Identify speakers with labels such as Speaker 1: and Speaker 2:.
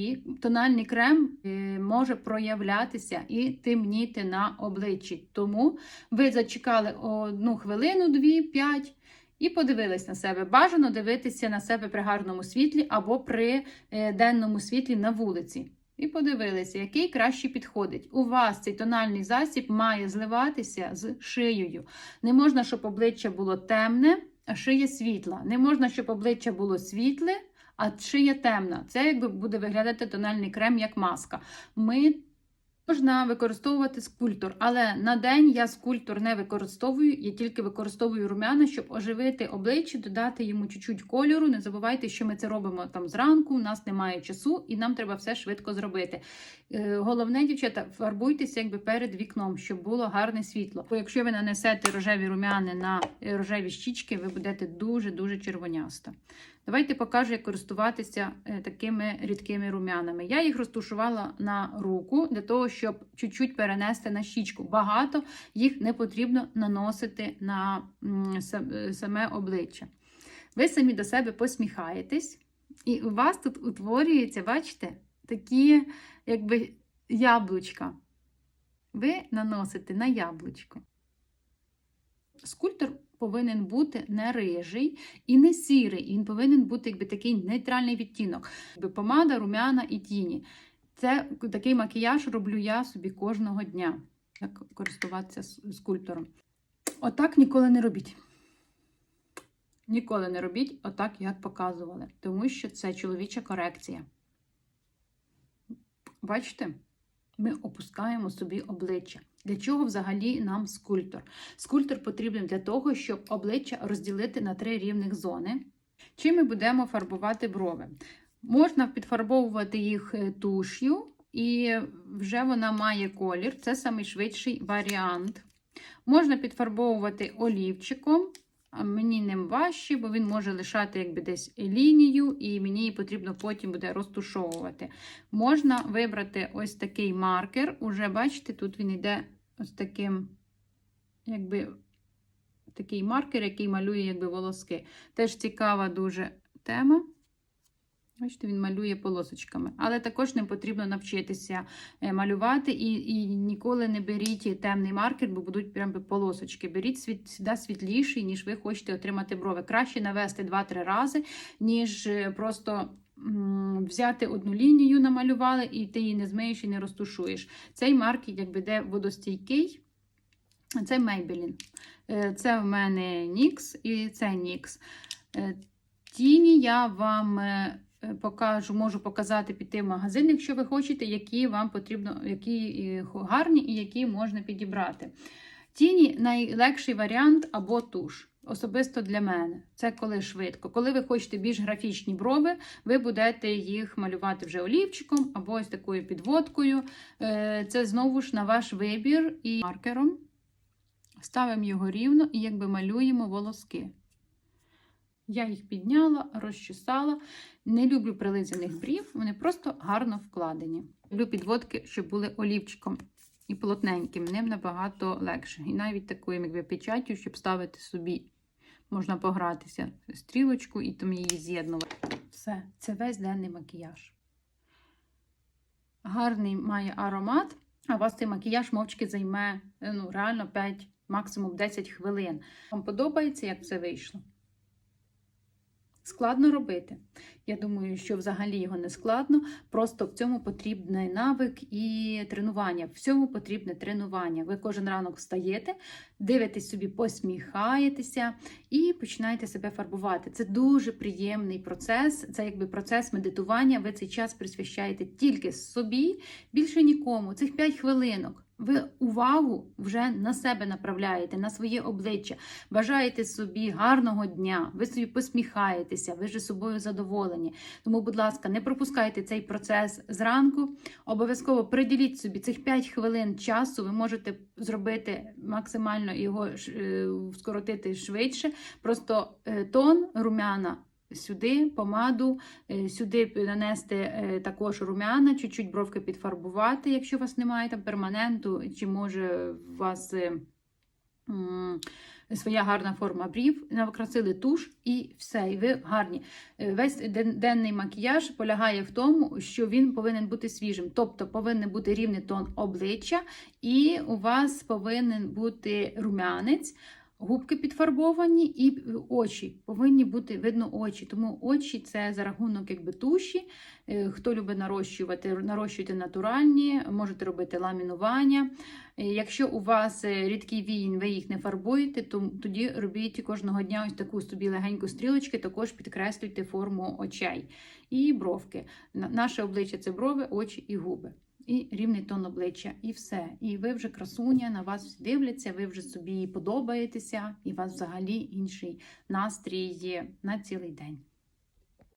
Speaker 1: І тональний крем е, може проявлятися і темніти на обличчі. Тому ви зачекали одну хвилину, дві, п'ять. І подивились на себе. Бажано дивитися на себе при гарному світлі або при е, денному світлі на вулиці. І подивилися, який краще підходить. У вас цей тональний засіб має зливатися з шиєю. Не можна, щоб обличчя було темне, а шия світла. Не можна, щоб обличчя було світле, а шия темна. Це якби буде виглядати тональний крем як маска. Ми можна використовувати скульптор, але на день я скульптор не використовую, я тільки використовую румяна, щоб оживити обличчя, додати йому чуть-чуть кольору. Не забувайте, що ми це робимо там зранку. У нас немає часу, і нам треба все швидко зробити. Е, Головне, дівчата, фарбуйтеся якби перед вікном, щоб було гарне світло. Бо якщо ви нанесете рожеві румяни на е, рожеві щічки, ви будете дуже дуже червоняста. Давайте покажу, як користуватися е, такими рідкими румянами. Я їх розтушувала на руку для того, щоб чуть-чуть перенести на щічку. Багато їх не потрібно наносити на саме обличчя. Ви самі до себе посміхаєтесь, і у вас тут утворюються, бачите, такі якби яблучка. Ви наносите на яблучко. Скульптор повинен бути не рижий і не сірий. Він повинен бути якби, такий нейтральний відтінок. Якби помада, румяна і тіні. Це такий макіяж роблю я собі кожного дня. Як користуватися скульптором. Отак ніколи не робіть. Ніколи не робіть отак, як показували, тому що це чоловіча корекція. Бачите? Ми опускаємо собі обличчя. Для чого взагалі нам скульптор? Скульптор потрібен для того, щоб обличчя розділити на три рівних зони. Чим ми будемо фарбувати брови? Можна підфарбовувати їх е, туш'ю, і вже вона має колір. Це найшвидший варіант. Можна підфарбовувати олівчиком, мені ним важче, бо він може лишати якби десь лінію, і мені її потрібно потім буде розтушовувати. Можна вибрати ось такий маркер. Уже бачите, тут він йде ось таким, якби такий маркер, який малює якби волоски. Теж цікава дуже тема. Бачите, він малює полосочками. Але також не потрібно навчитися е, малювати і, і ніколи не беріть темний маркер, бо будуть прям полосочки. Беріть світ, сюди світліший, ніж ви хочете отримати брови. Краще навести 2-3 рази, ніж е, просто взяти одну лінію, намалювали, і ти її не змиєш і не розтушуєш. Цей маркер якби йде водостійкий. Це Maybelline. Е, Це в мене NYX і це NYX. Тіні я вам покажу, можу показати піти в магазин, якщо ви хочете, які вам потрібно, які е, гарні і які можна підібрати. Тіні найлегший варіант або туш. Особисто для мене. Це коли швидко. Коли ви хочете більш графічні брови, ви будете їх малювати вже олівчиком або ось такою підводкою. Е, Це знову ж на ваш вибір і маркером. Ставимо його рівно і якби малюємо волоски. Я їх підняла, розчесала. Не люблю прилизаних брів, вони просто гарно вкладені. Люблю підводки, щоб були олівчиком і плотненьким. Ним набагато легше. І навіть такою якби, печаттю, щоб ставити собі. Можна погратися стрілочку і там її з'єднувати. Все, це весь денний макіяж. Гарний має аромат, а у вас цей макіяж мовчки займе ну, реально 5, максимум 10 хвилин. Вам подобається, як все вийшло? Складно робити. Я думаю, що взагалі його не складно, просто в цьому потрібний навик і тренування. В цьому потрібне тренування. Ви кожен ранок встаєте, дивитесь собі, посміхаєтеся і починаєте себе фарбувати. Це дуже приємний процес, це якби процес медитування. Ви цей час присвящаєте тільки собі, більше нікому. Цих 5 хвилинок. Ви увагу вже на себе направляєте, на своє обличчя, бажаєте собі гарного дня, ви собі посміхаєтеся, ви ж собою задоволені. Тому, будь ласка, не пропускайте цей процес зранку. Обов'язково приділіть собі цих 5 хвилин часу. Ви можете зробити максимально його е, скоротити швидше. Просто е, тон румяна. Сюди помаду, е, сюди нанести е, також румяна, чуть-чуть бровки підфарбувати, якщо у вас немає там перманенту, чи може у вас е, своя гарна форма брів, накрасили туш і все, і ви гарні. Весь денний макіяж полягає в тому, що він повинен бути свіжим, тобто повинен бути рівний тон обличчя, і у вас повинен бути румянець. Губки підфарбовані і очі повинні бути видно очі. Тому очі це за рахунок якби туші. Е, Хто любить нарощувати, нарощуйте натуральні, можете робити ламінування. Е, Якщо у вас е, рідкий віїн, ви їх не фарбуєте, то тоді робіть кожного дня ось таку собі легеньку стрілочки, також підкреслюйте форму очей і бровки. Наше обличчя це брови, очі і губи. І рівний тон обличчя, і все. І ви вже красуня, на вас дивляться, ви вже собі подобаєтеся, і у вас взагалі інший настрій є на цілий день.